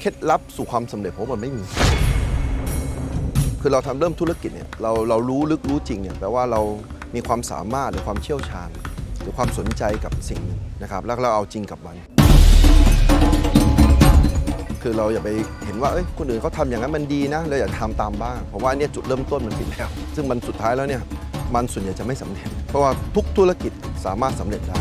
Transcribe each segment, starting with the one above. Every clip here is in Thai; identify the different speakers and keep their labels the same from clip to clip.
Speaker 1: เคล็ดลับสู่ความสำเร็จผมมันไม่มี คือเราทำเริ่มธุรกิจเนี่ยเราเรารู้ลึกรู้จริงเนี่ยแปลว่าเรามีความสามารถหรือความเชี่ยวชาญ หรือความสนใจกับสิ่งนึงนะครับแล้วเราเอาจริงกับมัน คือเราอย่าไปเห็นว่าเอ้ยคนอื่นเขาทำอย่างนั้นมันดีนะเราอยากทำตามบ้างเพราะว่าเนี่ยจุดเริ่มต้นมันผิดแล้ว ซึ่งมันสุดท้ายแล้วเนี่ยมันส่วนใหญ่จะไม่สำเร็จ เพราะว่าทุกธุรกิจสามารถสำเร็จได้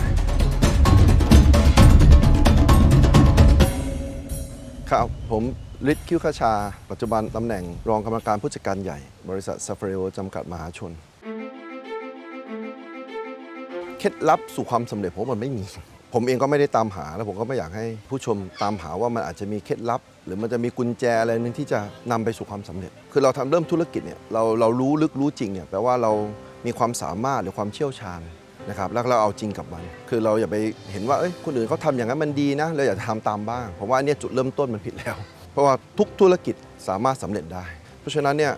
Speaker 1: ครับ ผมฤทธิ์คิ้วขชา ปัจจุบันตำแหน่งรองกรรมการผู้จัดการใหญ่ บริษัทซ a ฟ a ร o จำกัดมหาชน เคล็ดลับสู่ความสำเร็จผมว่ามันไม่มี ผมเองก็ไม่ได้ตามหา แล้วผมก็ไม่อยากให้ผู้ชมตามหาว่ามันอาจจะมีเคล็ดลับ หรือมันจะมีกุญแจอะไรนึงที่จะนำไปสู่ความสำเร็จ คือเราทำเริ่มธุรกิจเนี่ยเราเรารู้ลึกรู้จริงเนี่ยแปลว่าเรามีความสามารถหรือความเชี่ยวชาญ นะครับแล้วเราเอาจริงกับมัน คือเราอย่าไปเห็นว่าเอ้ยคนอื่นเขาทำอย่างนั้นมันดีนะเราอยากทำตามบ้าง เพราะว่าเนี่ยจุดเริ่มต้นมันผิดแล้ว เพราะว่าทุกธุรกิจสามารถสำเร็จได้ เพราะฉะนั้นเนี่ย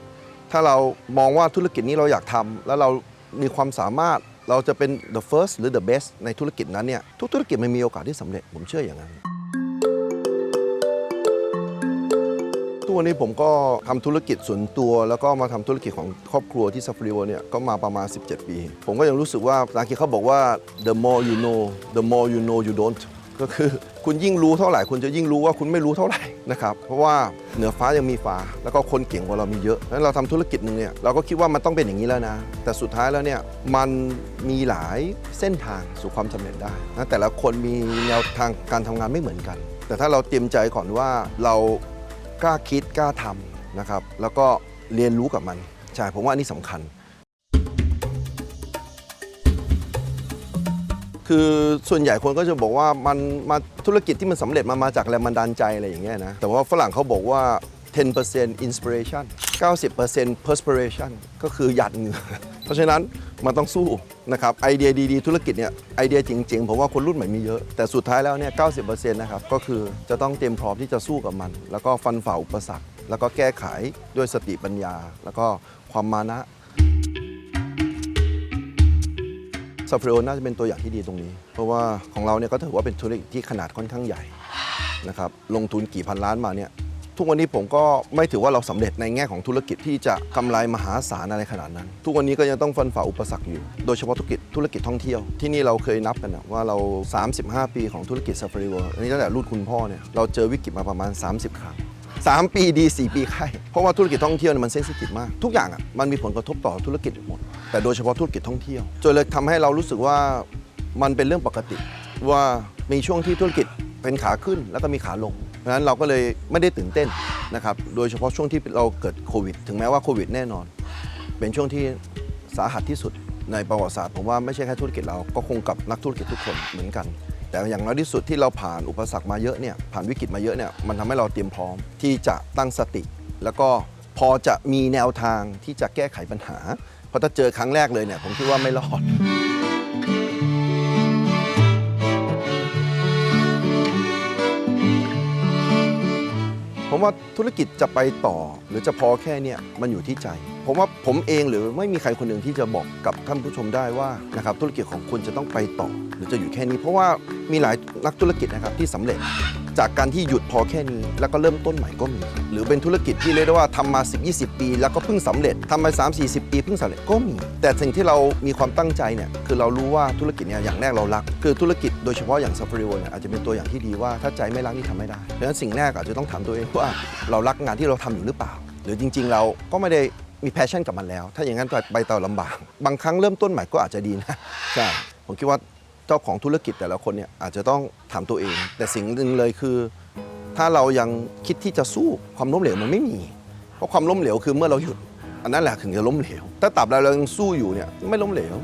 Speaker 1: ถ้าเรามองว่าธุรกิจนี้เราอยากทำแล้วเรามีความสามารถเราจะเป็น the first หรือ the best ในธุรกิจนั้นเนี่ยทุกธุรกิจมันมีโอกาสที่สำเร็จผมเชื่ออย่างนั้น ทุกวันนี้ผมก็ทำธุรกิจส่วนตัว แล้วก็มาทำธุรกิจของครอบครัวที่ซัฟฟรีโวเนี่ยก็มาประมาณ 17 ปี ผมก็ยังรู้สึกว่าภาษาอังกฤษเขาบอกว่า the more you know the more you know you don't ก็คือคุณยิ่งรู้เท่าไหร่ คุณจะยิ่งรู้ว่าคุณไม่รู้เท่าไหร่นะครับ เพราะว่าเหนือฟ้ายังมีฟ้า แล้วก็คนเก่งกว่าเรามีเยอะนั้นเราทำธุรกิจหนึ่งเนี่ยเราก็คิดว่ามันต้องเป็นอย่างนี้แล้วนะ แต่สุดท้ายแล้วเนี่ยมันมีหลายเส้นทางสู่ความสำเร็จได้นะแต่ละคนมีแนวทางการทำงานไม่เหมือนกัน แต่ถ้าเราเตรียมใจก่อนว่าเรา กล้าคิดกล้าทำนะครับ แล้วก็เรียนรู้กับมัน ใช่ผมว่าอันนี้สำคัญ คือส่วนใหญ่คนก็จะบอกว่ามันมาธุรกิจที่มันสำเร็จมามาจากแรงบันดาลใจอะไรอย่างเงี้ยนะ แต่ว่าฝรั่งเขาบอกว่า 10% inspiration 90% perspiration ก็คือหยาดเหงื่อ ราะฉะนั้นมันต้องสู้นะครับไอเดียดีๆ ธุรกิจเนี่ยไอเดียจริงๆผมว่าคนรุ่นใหม่มีเยอะ แต่สุดท้ายแล้วเนี่ย90%นะครับก็คือจะต้องเตรียมพร้อมที่จะสู้กับมัน แล้วก็ฟันฝ่าอุปสรรค แล้วก็แก้ไขด้วยสติปัญญา แล้วก็ความมานะซาฟริโอน่าจะเป็นตัวอย่างที่ดีตรงนี้ เพราะว่าของเราเนี่ยก็ถือว่าเป็นธุรกิจที่ขนาดค่อนข้างใหญ่นะครับลงทุนกี่พันล้านมาเนี่ย ทุกวันนี้ผมก็ไม่ถือว่าเราสำเร็จในแง่ของธุรกิจที่จะกำไรมหาศาลอะไรขนาดนั้น ทุกวันนี้ก็ยังต้องฟันฝ่าอุปสรรคอยู่ โดยเฉพาะธุรกิจธุรกิจท่องเที่ยว ที่นี่เราเคยนับกันนะว่าเรา 35 ปีของธุรกิจซาฟารีเวิร์อันนี้ตั้งแต่รุ่นคุณพ่อเนี่ยเราเจอวิกฤตมาประมาณ 30 ครั้ง3ปีดี4ปีไข้เพราะว่าธุรกิจท่องเที่ยวมันเซนซิทีฟมาก ทุกอย่างอะมันมีผลกระทบต่อธุรกิจหมด แต่โดยเฉพาะธุรกิจท่องเที่ยวจนเลยทำให้เรารู้สึกว่ามันเป็นเรื่องปกติ ว่ามีช่วงที่ธุรกิจเป็นขาขึ้นแล้วก็มีขาลง เพราะฉะนั้นเราก็เลยไม่ได้ตื่นเต้นนะครับ โดยเฉพาะช่วงที่เราเกิดโควิด ถึงแม้ว่าโควิดแน่นอน เป็นช่วงที่สาหัสที่สุดในประวัติศาสตร์ผมว่าไม่ใช่แค่ธุรกิจเราก็คงกับนักธุรกิจทุกคนเหมือนกัน แต่อย่างน้อยที่สุดที่เราผ่านอุปสรรคมาเยอะเนี่ยผ่านวิกฤตมาเยอะเนี่ยมันทำให้เราเตรียมพร้อมที่จะตั้งสติ แล้วก็พอจะมีแนวทางที่จะแก้ไขปัญหาเพราะถ้าเจอครั้งแรกเลยเนี่ยผมคิดว่าไม่รอด ว่าธุรกิจจะไปต่อ หรือจะพอแค่เนี้ยมันอยู่ที่ใจผมว่าผมเองหรือไม่มีใครคนหนึ่งที่จะบอกกับท่านผู้ชมได้ว่านะครับธุรกิจของคุณจะต้องไปต่อ หรือจะอยู่แค่นี้ เพราะว่ามีหลายนักธุรกิจนะครับที่สำเร็จจากการที่หยุดพอแค่นี้ แล้วก็เริ่มต้นใหม่ก็มี หรือเป็นธุรกิจที่เรียกได้ว่าทำมา 10 20 ปี แล้วก็เพิ่งสำเร็จทำมา 3 40 ปีเพิ่งสำเร็จก็มี แต่สิ่งที่เรามีความตั้งใจเนี่ยคือเรารู้ว่าธุรกิจเนี่ยอย่างแรกเรารัก คือธุรกิจโดยเฉพาะอย่างซาฟารีโวเนี่ยอาจจะเป็นตัวอย่างที่ดีว่าถ้าใจไม่รักนี่ทำไม่ได้เพราะฉะนั้นสิ่งแรกอาจจะต้องถามตัวเองว่าเรารักงานที่เราทำอยู่หรือเปล่า หรือจริง ๆ เราก็ไม่ได้ มีแพชชั่นกับมันแล้ว ถ้าอย่างนั้นไปต่อลำบาก บางครั้งเริ่มต้นใหม่ก็อาจจะดีนะใช่ผมคิดว่าเจ้าของธุรกิจแต่ละคนเนี่ยอาจจะต้องถามตัวเอง แต่สิ่งหนึ่งเลยคือ ถ้าเรายังคิดที่จะสู้ความล้มเหลวมันไม่มี เพราะความล้มเหลวคือเมื่อเราหยุด อันนั้นแหละถึงจะล้มเหลว ถ้าตับเราเรายังสู้อยู่เนี่ยไม่ล้มเหลว